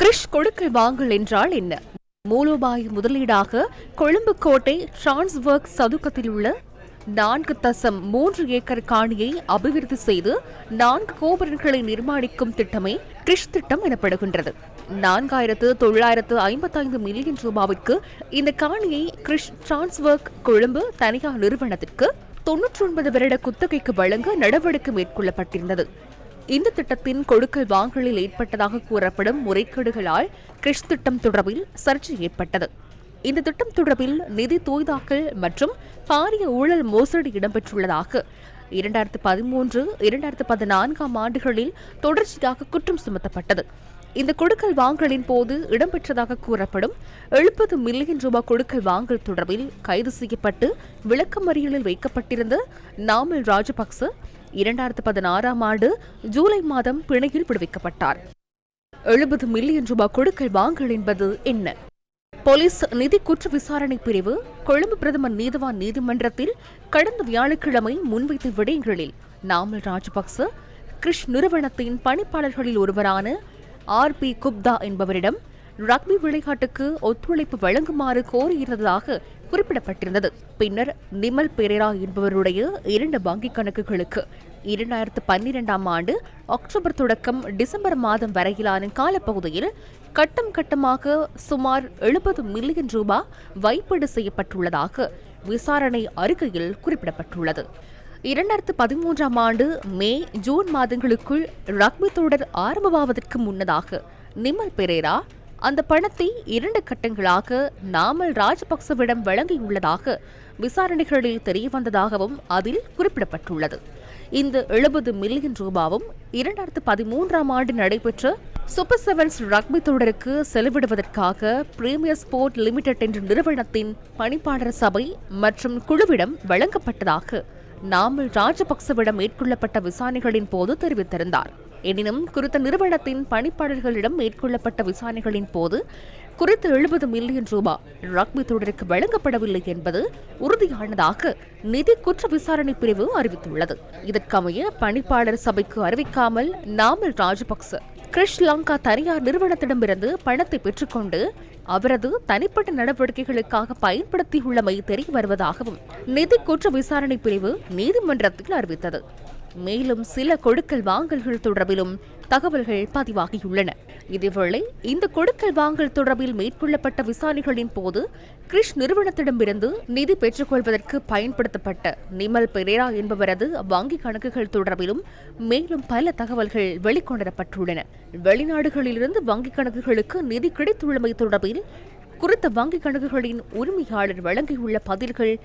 கிறிஷ் கொடுக்கல் வாங்கல் என்றால் என்ன? மூலோபாய முதலீடாக கொழும்பு கோட்டை டிரான்ஸ்வர்க் சதுக்கத்தில் உள்ள நான்கு தசம் மூன்று ஏக்கர் காணியை அபிவிருத்தி செய்து நான்கு கோபுரங்களை நிர்மாணிக்கும் திட்டமே கிரிஷ் திட்டம் எனப்படுகின்றது. நான்காயிரத்து தொள்ளாயிரத்து ஐம்பத்தைந்து மில்லியன் ரூபாவிற்கு இந்த காணியை கிரிஷ் டிரான்ஸ்வர்க் கொழும்பு தனியார் நிறுவனத்திற்கு தொன்னூற்றி ஒன்பது வருட குத்தகைக்கு வழங்க நடவடிக்கை மேற்கொள்ளப்பட்டிருந்தது. இந்த திட்டத்தின் கொடுக்கல் வாங்கலில் ஏற்பட்டதாக கூறப்படும் முறைகேடுகளால் கிரிஷ் திட்டம் தொடர்பில் சர்ச்சை ஏற்பட்டது. இந்த திட்டம் தொடர்பில் நிதி தூய்தாக்கல் மற்றும் பாரிய ஊழல் மோசடி இடம்பெற்றுள்ளதாக இரண்டாயிரத்து பதிமூன்று இரண்டாயிரத்து பதினான்காம் ஆண்டுகளில் தொடர்ச்சியாக குற்றம் சுமத்தப்பட்டது. இந்த கொடுக்கல் வாங்கலின் போது இடம்பெற்றதாக கூறப்படும் எழுபது மில்லியன் ரூபாய் கொடுக்கல் வாங்கல் தொடர்பில் கைது செய்யப்பட்டு விளக்கமறியலில் வைக்கப்பட்டிருந்த நாமல் ராஜபக்ச இரண்டாயிரத்து பதினாறாம் ஆண்டு ஜூலை மாதம் பிணையில் விடுவிக்கப்பட்டார். எழுபது மில்லியன் ரூபாய் கொடுக்கல் வாங்கல் என்பது என்ன? போலீஸ் நிதி குற்ற விசாரணை பிரிவு கொழும்பு பிரதமர் நீதவான் நீதிமன்றத்தில் கடந்த வியாழக்கிழமை முன்வைத்த விடயங்களில் நாமல் ராஜபக்ச கிருஷ் நிறுவனத்தின் பணிப்பாளர்களில் ஒருவரான ஆர் பி குப்தா என்பவரிடம் ரக்பி விளையாட்டுக்கு ஒத்துழைப்பு வழங்குமாறு கோரியிருந்ததாக குறிப்பிடப்பட்டிருந்தது. பின்னர் நிமல் பெரேரா என்பவருடைய இரண்டு வங்கிக் கணக்குகளுக்கு இரண்டாயிரத்து பன்னிரெண்டாம் ஆண்டு அக்டோபர் தொடக்கம் டிசம்பர் மாதம் வரையிலான காலப்பகுதியில் கட்டம் கட்டமாக சுமார் எழுபது மில்லியன் ரூபாய் வைப்பீடு செய்யப்பட்டுள்ளதாக விசாரணை அறிக்கையில் குறிப்பிடப்பட்டுள்ளது. இரண்டாயிரத்து பதிமூன்றாம் ஆண்டு மே ஜூன் மாதங்களுக்குள் ரக்பி தொடர் ஆரம்பமாவதற்கு முன்னதாக நிமல் பெரேரா அந்த பணத்தை இரண்டு கட்டங்களாக நாமல் ராஜபக்சவிடம் வழங்கியுள்ளதாக விசாரணைகளில் தெரியவந்ததாகவும் அதில் குறிப்பிடப்பட்டுள்ளது. இந்த எழுபது மில்லியன் ரூபாவும் இரண்டாயிரத்து பதிமூன்றாம் ஆண்டு நடைபெற்ற சூப்பர் செவன்ஸ் ரக்பி தொடருக்கு செலவிடுவதற்காக பிரீமியர் ஸ்போர்ட் லிமிடெட் என்ற நிறுவனத்தின் பணிப்பாளர் சபை மற்றும் குழுவிடம் வழங்கப்பட்டதாக நாமல் ராஜபக்சவிடம் மேற்கொள்ளப்பட்ட விசாரணைகளின் போது தெரிவித்திருந்தார். எனினும் குறித்த நிறுவனத்தின் பணிப்பாளர்களிடம் மேற்கொள்ளப்பட்ட விசாரணைகளின் போது குறித்த எழுபது மில்லியன் ரூபாய் ரக்பி தொடருக்கு வழங்கப்படவில்லை என்பது உறுதியானதாக நிதி குற்ற விசாரணை பிரிவு அறிவித்துள்ளது. இதற்கமைய பணிப்பாளர் சபைக்கு அறிவிக்காமல் நாமல் ராஜபக்ச கிறிஷ் லங்கா தனியார் நிறுவனத்திடமிருந்து பணத்தை பெற்றுக்கொண்டு அவரது தனிப்பட்ட நடவடிக்கைகளுக்காக பயன்படுத்தியுள்ளமை தெரிய வருவதாகவும் நிதி குற்ற விசாரணை பிரிவு நீதிமன்றத்தில் அறிவித்தது. மேலும் சில கொடுக்கல் வாங்கல்கள் தொடர்பிலும் தகவல்கள் பதிவாகியுள்ளன. இதேவேளை இந்த கொடுக்கல் வாங்கல் தொடர்பில் மேற்கொள்ளப்பட்ட விசாரணைகளின் போது கிரிஷ் நிறுவனத்திடமிருந்து நிதி பெற்றுக்கொள்வதற்கு பயன்படுத்தப்பட்ட நிமல் பெரேரா என்பவரது வங்கிக் கணக்குகள் தொடர்பிலும் மேலும் பல தகவல்கள் வெளிக்கொணரப்பட்டுள்ளன. வெளிநாடுகளிலிருந்து வங்கிக் கணக்குகளுக்கு நிதி கிடைத்துள்ளமை தொடர்பில் குறித்த வங்கிக் கணக்குகளின் உரிமையாளர் வழங்கியுள்ள பதில்கள்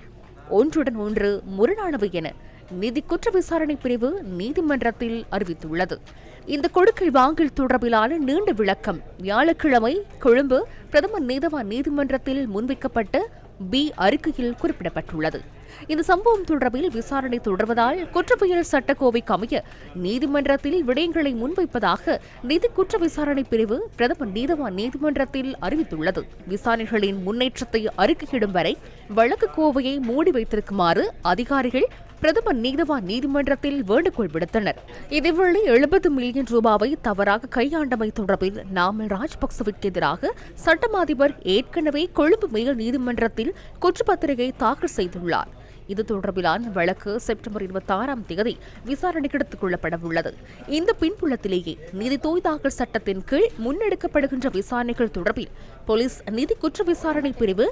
ஒன்றுடன் ஒன்று முரணானவை என நிதி குற்ற விசாரணை பிரிவு நீதிமன்றத்தில் அறிவித்துள்ளது. இந்த கொடுக்கல் வாங்கல் தொடர்பிலான நீண்ட விளக்கம் வியாழக்கிழமை கொழும்பு பிரதமர் நீதவான் நீதிமன்றத்தில் முன்வைக்கப்பட்ட பி அறிக்கையில் குறிப்பிடப்பட்டுள்ளது. இந்த சம்பவம் தொடர்பில் விசாரணை தொடர்வதால் குற்றவியல் சட்டக்கோவைக்கு அமைய நீதிமன்றத்தில் விடயங்களை முன்வைப்பதாக நிதி குற்ற விசாரணை பிரிவு பிரதமர் நீதவான் நீதிமன்றத்தில் அறிவித்துள்ளது. விசாரணைகளின் முன்னேற்றத்தை அறிக்கையிடும் வரை வழக்கு கோவையை மூடி வைத்திருக்குமாறு அதிகாரிகள் பிரதமர் நீதவான் நீதிமன்றத்தில் வேண்டுகோள் விடுத்தனர். இதேவேளை எழுபது மில்லியன் ரூபாவை தவறாக கையாண்டமை தொடர்பில் நாமல் ராஜபக்சவிற்கு எதிராக சட்டம் அதிபர் ஏற்கனவே கொழும்பு மேல் நீதிமன்றத்தில் குற்றப்பத்திரிகை தாக்கல் செய்துள்ளார். இது தொடர்பிலான வழக்கு செப்டம்பர் இருபத்தி ஆறாம் தேதி விசாரணைக்கு எடுத்துக் கொள்ளப்பட உள்ளது இந்த பின்புலத்திலேயே நிதி தோய் தாக்கல் சட்டத்தின் கீழ் முன்னெடுக்கப்படுகின்ற விசாரணைகள் தொடர்பில் போலீஸ் நிதி குற்ற விசாரணை பிரிவு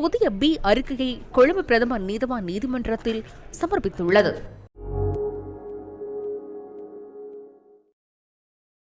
புதிய பி அறிக்கையை கொழும்பு பிரதமர் நீதவான் நீதிமன்றத்தில் சமர்ப்பித்துள்ளது.